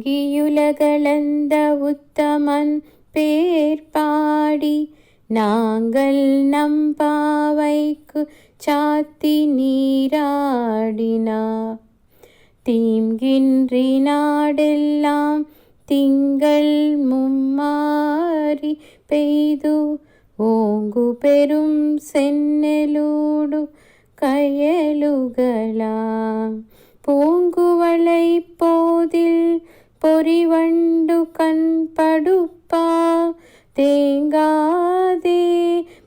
ஓங்கியுலகளந்த உத்தமன் பேர்பாடி நாங்கள் நம்பாவைக்கு சாத்தி நீராடினா தீங்கின்றி நாடெல்லாம் திங்கள் மும்மாறி பெய்து ஓங்கு பெரும் சென்னலூடு கயலுகளாம். பூங்குவளை போதில் பொறிவண்டு கண்படுப்பா தேங்காதே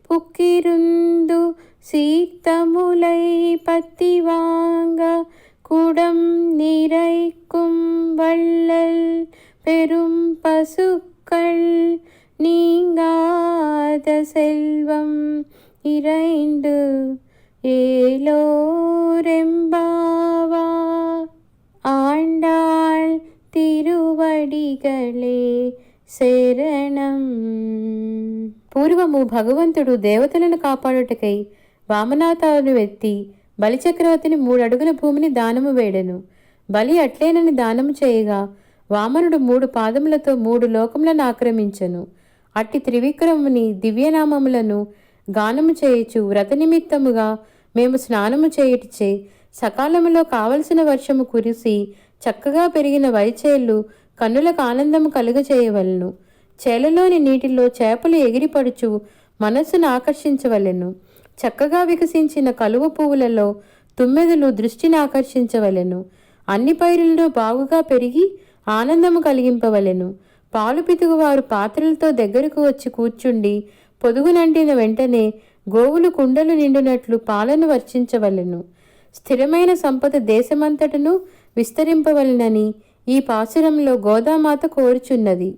புக்கிருந்து சீத்தமுலை பத்தி வாங்க. குடம் நிறைக்கும் வள்ளல் பெரும் பசுக்கள் நீங்காத செல்வம் இறைந்து. ஏலோரெம்பா అడిగలే శరణం. పూర్వము భగవంతుడు దేవతలను కాపాడుటకై వామనాథాలను ఎత్తి బలిచక్రవర్తిని మూడడుగుల భూమిని దానము వేడెను. బలి అట్లేనని దానము చేయగా వామనుడు మూడు పాదములతో మూడు లోకములను ఆక్రమించెను. అట్టి త్రివిక్రముని దివ్యనామములను గానము చేయుచు వ్రత నిమిత్తముగా మేము స్నానము చేయుటిచే సకాలములో కావలసిన వర్షము కురిసి చక్కగా పెరిగిన వైచేళ్ళు కన్నులకు ఆనందం కలుగ చేయవలను చేలలోని నీటిలో చేపలు ఎగిరిపడుచు మనస్సును ఆకర్షించవలెను. చక్కగా వికసించిన కలువ పువ్వులలో తుమ్మెదలు దృష్టిని ఆకర్షించవలెను. అన్ని పైరులను బాగుగా పెరిగి ఆనందము కలిగింపవలెను. పాలు పితుగువారు పాత్రలతో దగ్గరకు వచ్చి కూర్చుండి పొదుగునంటిన వెంటనే గోవులు కుండలు నిండినట్లు పాలను వర్షించవలెను. స్థిరమైన సంపద దేశమంతటను విస్తరింపవలెనని ఈ పాసురంలో గోదామాత కోరుచున్నది.